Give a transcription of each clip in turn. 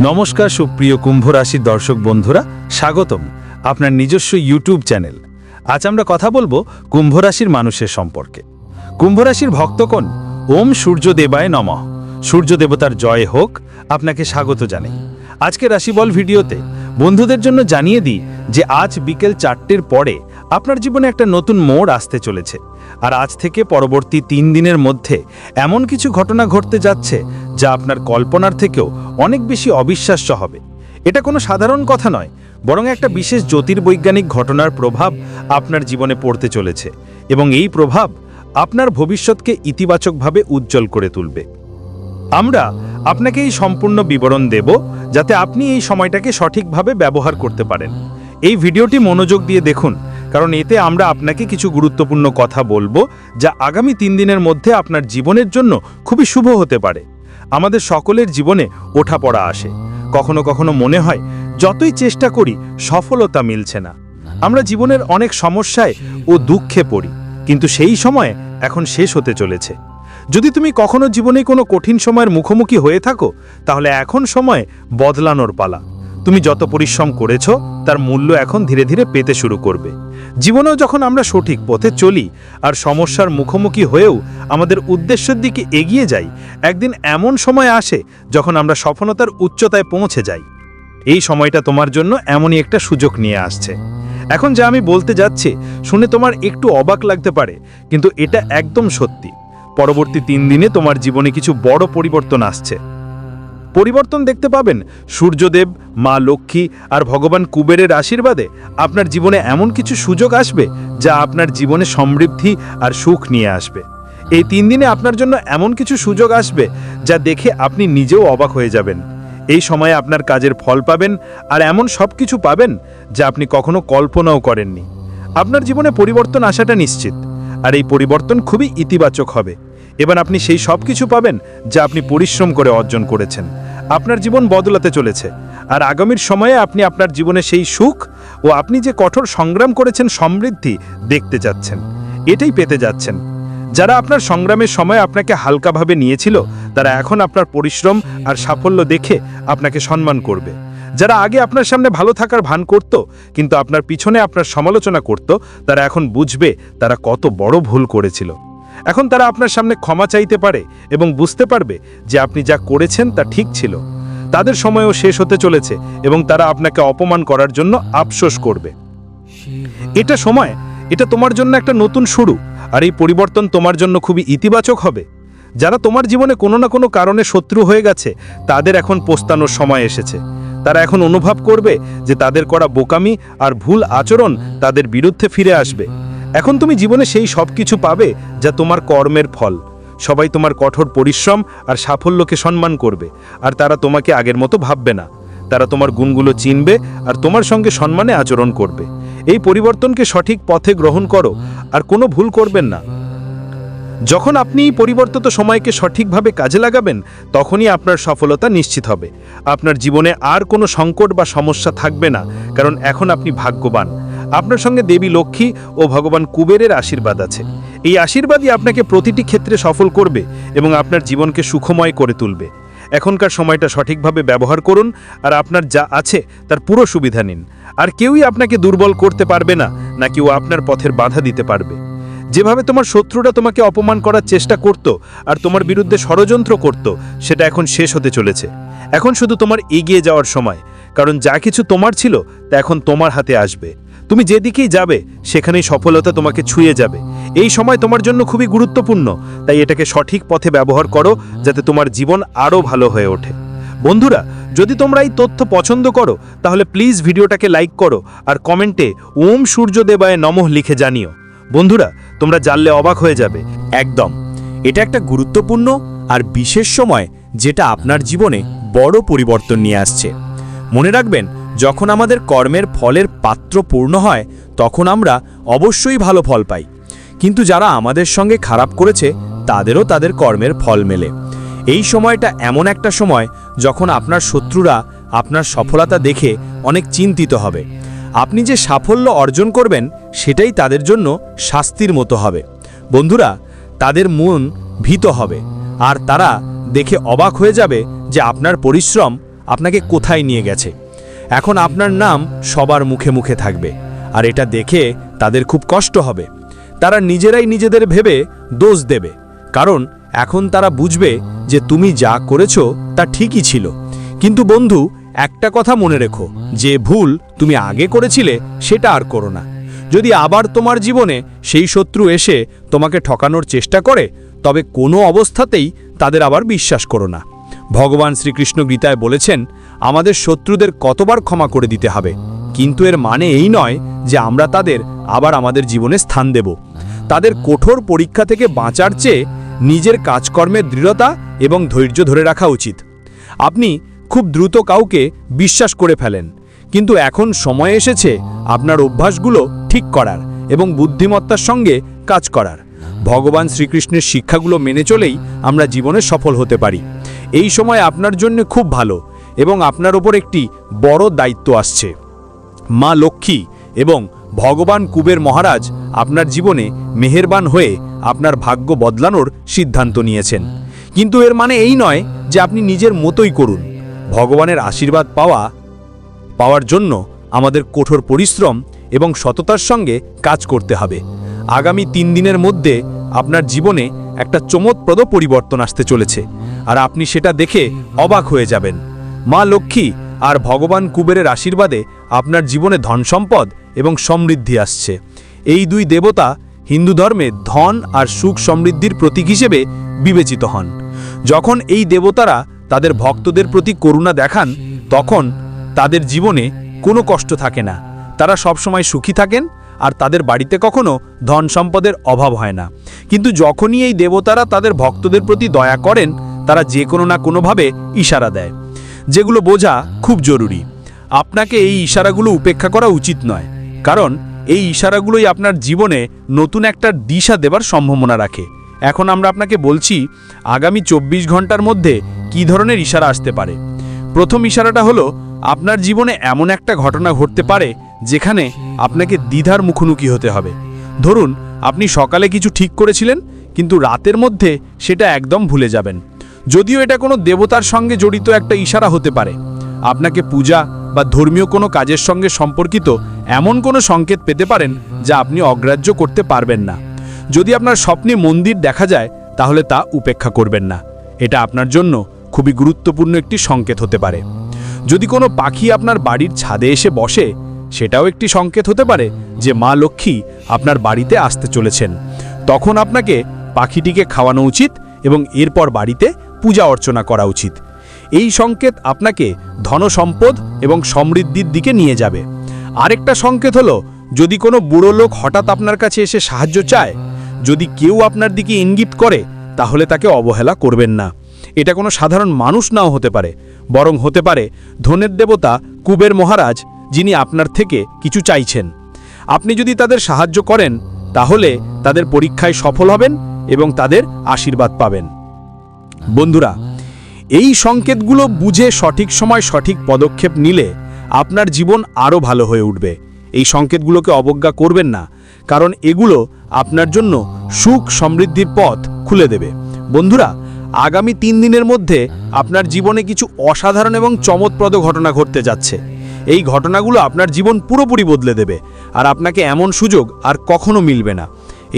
নমস্কার, সুপ্রিয় কুম্ভ রাশির দর্শক বন্ধুরা, স্বাগতম আপনার নিজস্ব ইউটিউব চ্যানেল। আজ আমরা কথা বলব কুম্ভ রাশির মানুষের সম্পর্কে। কুম্ভ রাশির ভক্তগণ, ওম সূর্য দেবায় নমঃ। সূর্য দেবতার জয় হোক, আপনাকে স্বাগত জানাই। আজকে রাশিবল ভিডিওতে বন্ধুদের জন্য জানিয়ে দিই যে আজ বিকেল চারটের পরে আপনার জীবনে একটা নতুন মোড় আসতে চলেছে, আর আজ থেকে পরবর্তী তিন দিনের মধ্যে এমন কিছু ঘটনা ঘটতে যাচ্ছে যা আপনার কল্পনার থেকেও অনেক বেশি অবিশ্বাস্য হবে। এটা কোনো সাধারণ কথা নয়, বরং একটা বিশেষ জ্যোতির্বৈজ্ঞানিক ঘটনার প্রভাব আপনার জীবনে পড়তে চলেছে, এবং এই প্রভাব আপনার ভবিষ্যৎকে ইতিবাচকভাবে উজ্জ্বল করে তুলবে। আমরা আপনাকে এই সম্পূর্ণ বিবরণ দেব যাতে আপনি এই সময়টাকে সঠিকভাবে ব্যবহার করতে পারেন। এই ভিডিওটি মনোযোগ দিয়ে দেখুন কারণ এতে আমরা আপনাকে কিছু গুরুত্বপূর্ণ কথা বলব যা আগামী তিন দিনের মধ্যে আপনার জীবনের জন্য খুবই শুভ হতে পারে। আমাদের সকলের জীবনে ওঠাপড়া আসে। কখনো কখনো মনে হয়, যতই চেষ্টা করি, সফলতা মিলছে না। আমরা জীবনের অনেক সমস্যায় ও দুঃখে পড়ি, কিন্তু সেই সময় এখন শেষ হতে চলেছে। যদি তুমি কখনো জীবনে কোনো কঠিন সময়ের মুখোমুখি হয়ে থাকো, তাহলে এখন সময় বদলানোর পালা। তুমি যত পরিশ্রম করেছ, তার মূল্য এখন ধীরে ধীরে পেতে শুরু করবে। জীবনেও যখন আমরা সঠিক পথে চলি আর সমস্যার মুখোমুখি হয়েও আমাদের উদ্দেশ্যের দিকে এগিয়ে যাই, একদিন এমন সময় আসে যখন আমরা সফলতার উচ্চতায় পৌঁছে যাই। এই সময়টা তোমার জন্য এমনই একটা সুযোগ নিয়ে আসছে। এখন যা আমি বলতে যাচ্ছি, শুনে তোমার একটু অবাক লাগতে পারে, কিন্তু এটা একদম সত্যি। পরবর্তী তিন দিনে তোমার জীবনে কিছু বড় পরিবর্তন আসছে। পরিবর্তন দেখতে পাবেন। সূর্যদেব, মা লক্ষ্মী আর ভগবান কুবেরের আশীর্বাদে আপনার জীবনে এমন কিছু সুযোগ আসবে যা আপনার জীবনে সমৃদ্ধি আর সুখ নিয়ে আসবে। এই তিন দিনে আপনার জন্য এমন কিছু সুযোগ আসবে যা দেখে আপনি নিজেও অবাক হয়ে যাবেন। এই সময়ে আপনার কাজের ফল পাবেন আর এমন সব কিছু পাবেন যা আপনি কখনো কল্পনাও করেননি। আপনার জীবনে পরিবর্তন আসাটা নিশ্চিত, আর এই পরিবর্তন খুবই ইতিবাচক হবে। এবার আপনি সেই সব কিছু পাবেন যা আপনি পরিশ্রম করে অর্জন করেছেন। আপনার জীবন বদলাতে চলেছে। আর আগামীর সময়ে আপনি আপনার জীবনে সেই সুখ ও আপনি যে কঠোর সংগ্রাম করেছেন সমৃদ্ধি দেখতে যাচ্ছেন। এটাই পেতে যাচ্ছেন। যারা আপনার সংগ্রামের সময় আপনাকে হালকাভাবে নিয়েছিল, তারা এখন আপনার পরিশ্রম আর সাফল্য দেখে আপনাকে সম্মান করবে। যারা আগে আপনার সামনে ভালো থাকার ভান করত, কিন্তু আপনার পিছনে আপনার সমালোচনা করত, তারা এখন বুঝবে তারা কত বড় ভুল করেছিল। এখন তারা আপনার সামনে ক্ষমা চাইতে পারে এবং বুঝতে পারবে যে আপনি যা করেছেন তা ঠিক ছিল। তাদের সময়ও শেষ হতে চলেছে এবং তারা আপনাকে অপমান করার জন্য আফসোস করবে। এটা সময়, এটা তোমার জন্য একটা নতুন শুরু, আর এই পরিবর্তন তোমার জন্য খুবই ইতিবাচক হবে। যারা তোমার জীবনে কোনো না কোনো কারণে শত্রু হয়ে গেছে, তাদের এখন পোস্তানোর সময় এসেছে। তারা এখন অনুভব করবে যে তাদের করা বোকামি আর ভুল আচরণ তাদের বিরুদ্ধে ফিরে আসবে। এখন তুমি জীবনে সেই সব কিছু পাবে যা তোমার কর্মের ফল। সবাই তোমার কঠোর পরিশ্রম আর সাফল্যকে সম্মান করবে, আর তারা তোমাকে আগের মতো ভাববে না। তারা তোমার গুণগুলো চিনবে আর তোমার সঙ্গে সম্মানে আচরণ করবে। এই পরিবর্তনকে সঠিক পথে গ্রহণ করো আর কোনো ভুল করবেন না। যখন আপনি এই পরিবর্তিত সময়কে সঠিকভাবে কাজে লাগাবেন, তখনই আপনার সফলতা নিশ্চিত হবে। আপনার জীবনে আর কোনো সংকট বা সমস্যা থাকবে না, কারণ এখন আপনি ভাগ্যবান। আপনার সঙ্গে দেবী লক্ষ্মী ও ভগবান কুবেরের আশীর্বাদ আছে। এই আশীর্বাদই আপনাকে প্রতিটি ক্ষেত্রে সফল করবে এবং আপনার জীবনকে সুখময় করে তুলবে। এখনকার সময়টা সঠিকভাবে ব্যবহার করুন আর আপনার যা আছে তার পুরো সুবিধা নিন। আর কেউই আপনাকে দুর্বল করতে পারবে না না কেউ আপনার পথের বাধা দিতে পারবে। যেভাবে তোমার শত্রুরা তোমাকে অপমান করার চেষ্টা করত আর তোমার বিরুদ্ধে ষড়যন্ত্র করত, সেটা এখন শেষ হতে চলেছে। এখন শুধু তোমার এগিয়ে যাওয়ার সময়, কারণ যা কিছু তোমার ছিল তা এখন তোমার হাতে আসবে। তুমি যেদিকেই যাবে, সেখানেই সফলতা তোমাকে ছুঁয়ে যাবে। এই সময় তোমার জন্য খুবই গুরুত্বপূর্ণ, তাই এটাকে সঠিক পথে ব্যবহার করো, যাতে তোমার জীবন আরও ভালো হয়ে ওঠে। বন্ধুরা, যদি তোমরা এই তথ্য পছন্দ করো, তাহলে প্লিজ ভিডিওটাকে লাইক করো আর কমেন্টে ওম সূর্য দেবায় নমঃ লিখে জানিও। বন্ধুরা, তোমরা জানলে অবাক হয়ে যাবে। একদম, এটা একটা গুরুত্বপূর্ণ আর বিশেষ সময়, যেটা আপনার জীবনে বড় পরিবর্তন নিয়ে আসছে। মনে রাখবেন যখন আমাদের কর্মের ফলের পাত্র পূর্ণ হয়, তখন আমরা অবশ্যই ভালো ফল পাই। কিন্তু যারা আমাদের সঙ্গে খারাপ করেছে, তাদেরও তাদের কর্মের ফল মেলে। এই সময়টা এমন একটা সময় যখন আপনার শত্রুরা আপনার সফলতা দেখে অনেক চিন্তিত হবে। আপনি যে সাফল্য অর্জন করবেন, সেটাই তাদের জন্য শাস্তির মতো হবে। বন্ধুরা, তাদের মন ভীত হবে, আর তারা দেখে অবাক হয়ে যাবে যে আপনার পরিশ্রম আপনাকে কোথায় নিয়ে গেছে। এখন আপনার নাম সবার মুখে মুখে থাকবে, আর এটা দেখে তাদের খুব কষ্ট হবে। তারা নিজেরাই নিজেদের ভেবে দোষ দেবে, কারণ এখন তারা বুঝবে যে তুমি যা করেছ তা ঠিকই ছিল। কিন্তু বন্ধু, একটা কথা মনে রেখো, যে ভুল তুমি আগে করেছিলে সেটা আর করো না। যদি আবার তোমার জীবনে সেই শত্রু এসে তোমাকে ঠকানোর চেষ্টা করে, তবে কোনো অবস্থাতেই তাদের আবার বিশ্বাস করো না। ভগবান শ্রীকৃষ্ণ গীতায় বলেছেন, আমাদের শত্রুদের কতবার ক্ষমা করে দিতে হবে। কিন্তু এর মানে এই নয় যে আমরা তাদের আবার আমাদের জীবনে স্থান দেব। তাদের কঠোর পরীক্ষা থেকে বাঁচার চেয়ে নিজের কাজকর্মের দৃঢ়তা এবং ধৈর্য ধরে রাখা উচিত। আপনি খুব দ্রুত কাউকে বিশ্বাস করে ফেলেন, কিন্তু এখন সময় এসেছে আপনার অভ্যাসগুলো ঠিক করার এবং বুদ্ধিমত্তার সঙ্গে কাজ করার। ভগবান শ্রীকৃষ্ণের শিক্ষাগুলো মেনে চলেই আমরা জীবনে সফল হতে পারি। এই সময় আপনার জন্য খুব ভালো এবং আপনার ওপর একটি বড় দায়িত্ব আসছে। মা লক্ষ্মী এবং ভগবান কুবের মহারাজ আপনার জীবনে মেহেরবান হয়ে আপনার ভাগ্য বদলানোর সিদ্ধান্ত নিয়েছেন। কিন্তু এর মানে এই নয় যে আপনি নিজের মতোই করুন। ভগবানের আশীর্বাদ পাওয়া, পাওয়ার জন্য আমাদের কঠোর পরিশ্রম এবং সততার সঙ্গে কাজ করতে হবে। আগামী তিন দিনের মধ্যে আপনার জীবনে একটা চমৎপ্রদ পরিবর্তন আসতে চলেছে। আর আপনি সেটা দেখে অবাক হয়ে যাবেন। মা লক্ষ্মী আর ভগবান কুবেরের আশীর্বাদে আপনার জীবনে ধন সম্পদ এবং সমৃদ্ধি আসছে। এই দুই দেবতা হিন্দু ধর্মে ধন আর সুখ সমৃদ্ধির প্রতীক হিসেবে বিবেচিত হন। যখন এই দেবতারা তাদের ভক্তদের প্রতি করুণা দেখান, তখন তাদের জীবনে কোনো কষ্ট থাকে না। তারা সবসময় সুখী থাকেন আর তাদের বাড়িতে কখনো ধন সম্পদের অভাব হয় না। কিন্তু যখনই এই দেবতারা তাদের ভক্তদের প্রতি দয়া করেন তারা যে কোনো না কোনোভাবে ইশারা দেয়। যেগুলো বোঝা খুব জরুরি। আপনাকে এই ইশারাগুলো উপেক্ষা করা উচিত নয়। কারণ এই ইশারাগুলোই আপনার জীবনে নতুন একটা দিশা দেবার সম্ভাবনা রাখে। এখন আমরা আপনাকে বলছি, আগামী চব্বিশ ঘণ্টার মধ্যে কী ধরনের ইশারা আসতে পারে? প্রথম ইশারাটা হলো, আপনার জীবনে এমন একটা ঘটনা ঘটতে পারে যেখানে আপনাকে দ্বিধার মুখোমুখি হতে হবে। ধরুন, আপনি সকালে কিছু ঠিক করেছিলেন, কিন্তু রাতের মধ্যে সেটা একদম ভুলে যাবেন। যদিও এটা কোনো দেবতার সঙ্গে জড়িত একটা ইশারা হতে পারে। আপনাকে পূজা বা ধর্মীয় কোনো কাজের সঙ্গে সম্পর্কিত এমন কোনো সংকেত পেতে পারেন যা আপনি অগ্রাহ্য করতে পারবেন না। যদি আপনার স্বপ্নে মন্দির দেখা যায়, তাহলে তা উপেক্ষা করবেন না। এটা আপনার জন্য খুবই গুরুত্বপূর্ণ একটি সংকেত হতে পারে। যদি কোনো পাখি আপনার বাড়ির ছাদে এসে বসে, সেটাও একটি সংকেত হতে পারে যে মা লক্ষ্মী আপনার বাড়িতে আসতে চলেছেন। তখন আপনাকে পাখিটিকে খাওয়ানো উচিত এবং এরপর বাড়িতে পূজা অর্চনা করা উচিত। এই সংকেত আপনাকে ধনসম্পদ এবং সমৃদ্ধির দিকে নিয়ে যাবে। আরেকটা সংকেত হলো, যদি কোনো বুড়ো লোক হঠাৎ আপনার কাছে এসে সাহায্য চায়, যদি কেউ আপনার দিকে ইঙ্গিত করে, তাহলে তাকে অবহেলা করবেন না। এটা কোনো সাধারণ মানুষ নাও হতে পারে, বরং হতে পারে ধনের দেবতা কুবের মহারাজ, যিনি আপনার থেকে কিছু চাইছেন। আপনি যদি তাদের সাহায্য করেন, তাহলে তাদের পরীক্ষায় সফল হবেন এবং তাদের আশীর্বাদ পাবেন। বন্ধুরা, এই সংকেতগুলো বুঝে সঠিক সময় সঠিক পদক্ষেপ নিলে আপনার জীবন আরও ভালো হয়ে উঠবে। এই সংকেতগুলোকে অবজ্ঞা করবেন না, কারণ এগুলো আপনার জন্য সুখ সমৃদ্ধির পথ খুলে দেবে। বন্ধুরা, আগামী তিন দিনের মধ্যে আপনার জীবনে কিছু অসাধারণ এবং চমৎপ্রদ ঘটনা ঘটতে যাচ্ছে। এই ঘটনাগুলো আপনার জীবন পুরোপুরি বদলে দেবে, আর আপনাকে এমন সুযোগ আর কখনো মিলবে না।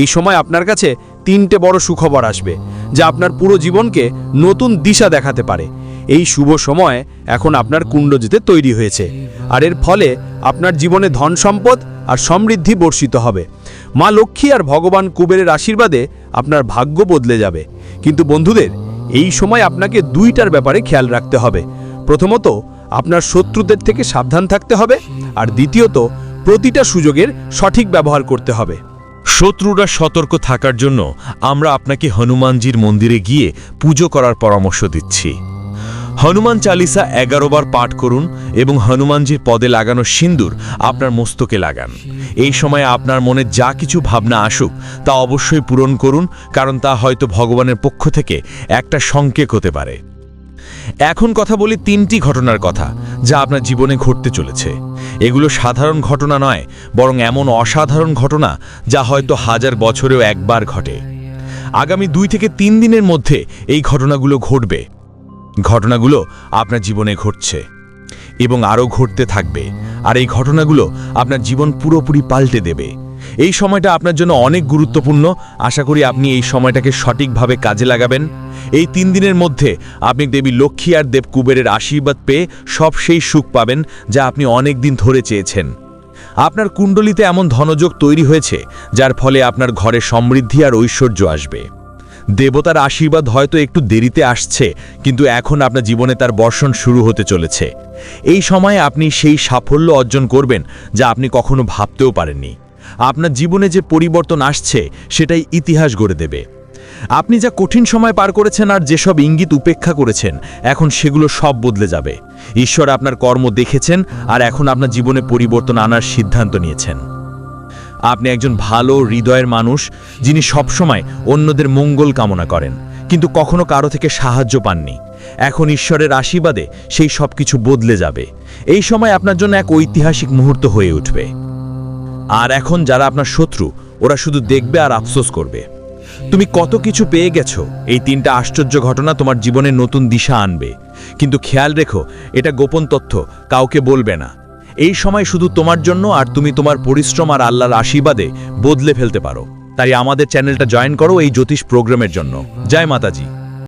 এই সময় আপনার কাছে তিনটে বড় সুখবর আসবে, যা আপনার পুরো জীবনকে নতুন দিশা দেখাতে পারে। এই শুভ সময় এখন আপনার কুণ্ড যেতে তৈরি হয়েছে। আর এর ফলে আপনার জীবনে ধন সম্পদ আর সমৃদ্ধি বর্ষিত হবে। মা লক্ষ্মী আর ভগবান কুবেরের আশীর্বাদে আপনার ভাগ্য বদলে যাবে। কিন্তু বন্ধুদের, এই সময় আপনাকে দুইটার ব্যাপারে খেয়াল রাখতে হবে। প্রথমত, আপনার শত্রুদের থেকে সাবধান থাকতে হবে। আর দ্বিতীয়ত, প্রতিটা সুযোগের সঠিক ব্যবহার করতে হবে। শত্রুরা সতর্ক থাকার জন্য আমরা আপনাকে হনুমানজির মন্দিরে গিয়ে পুজো করার পরামর্শ দিচ্ছি। হনুমান চালিসা এগারো বার পাঠ করুন এবং হনুমানজির পদে লাগানো সিন্দুর আপনার মস্তকে লাগান। এই সময় আপনার মনে যা কিছু ভাবনা আসুক, তা অবশ্যই পূরণ করুন, কারণ তা হয়তো ভগবানের পক্ষ থেকে একটা সংকেত হতে পারে। এখন কথা বলি তিনটি ঘটনার কথা যা আপনার জীবনে ঘটতে চলেছে। এগুলো সাধারণ ঘটনা নয়, বরং এমন অসাধারণ ঘটনা যা হয়তো হাজার বছরেও একবার ঘটে। আগামী দুই থেকে তিন দিনের মধ্যে এই ঘটনাগুলো ঘটবে। ঘটনাগুলো আপনার জীবনে ঘটছে এবং আরও ঘটতে থাকবে। আর এই ঘটনাগুলো আপনার জীবন পুরোপুরি পাল্টে দেবে। এই সময়টা আপনার জন্য অনেক গুরুত্বপূর্ণ। আশা করি আপনি এই সময়টাকে সঠিকভাবে কাজে লাগাবেন। এই তিন দিনের মধ্যে আপনি দেবী লক্ষ্মী আর দেব কুবেরের আশীর্বাদ পেয়ে সব সেই সুখ পাবেন যা আপনি অনেক দিন ধরে চেয়েছেন। আপনার কুণ্ডলিতে এমন ধনযোগ তৈরি হয়েছে, যার ফলে আপনার ঘরে সমৃদ্ধি আর ঐশ্বর্য আসবে। দেবতার আশীর্বাদ হয়তো একটু দেরিতে আসছে, কিন্তু এখন আপনার জীবনে তার বর্ষণ শুরু হতে চলেছে। এই সময়ে আপনি সেই সাফল্য অর্জন করবেন, যা আপনি কখনো ভাবতেও পারেননি। আপনার জীবনে যে পরিবর্তন আসছে, সেটাই ইতিহাস গড়ে দেবে। আপনি যা কঠিন সময় পার করেছেন আর যেসব ইঙ্গিত উপেক্ষা করেছেন, এখন সেগুলো সব বদলে যাবে। ঈশ্বর আপনার কর্ম দেখেছেন আর এখন আপনার জীবনে পরিবর্তন আনার সিদ্ধান্ত নিয়েছেন। আপনি একজন ভালো, হৃদয়ের মানুষ, যিনি সবসময় অন্যদের মঙ্গল কামনা করেন, কিন্তু কখনো কারও থেকে সাহায্য পাননি। এখন ঈশ্বরের আশীর্বাদে সেই সব কিছু বদলে যাবে। এই সময় আপনার জন্য এক ঐতিহাসিক মুহূর্ত হয়ে উঠবে। আর এখন যারা আপনার শত্রু, ওরা শুধু দেখবে আর আফসোস করবে। তুমি কত কিছু পেয়ে গেছো, এই তিনটা আশ্চর্য ঘটনা তোমার জীবনে নতুন দিশা আনবে। কিন্তু খেয়াল রেখো, এটা গোপন তথ্য, কাউকে বলবে না। এই সময় শুধু তোমার জন্য আর তুমি তোমার পরিশ্রম আর আল্লাহর আশীর্বাদে বদলে ফেলতে পারো। তাই আমাদের চ্যানেলটা জয়েন করো এই জ্যোতিষ প্রোগ্রামের জন্য। জয় মাতাজি।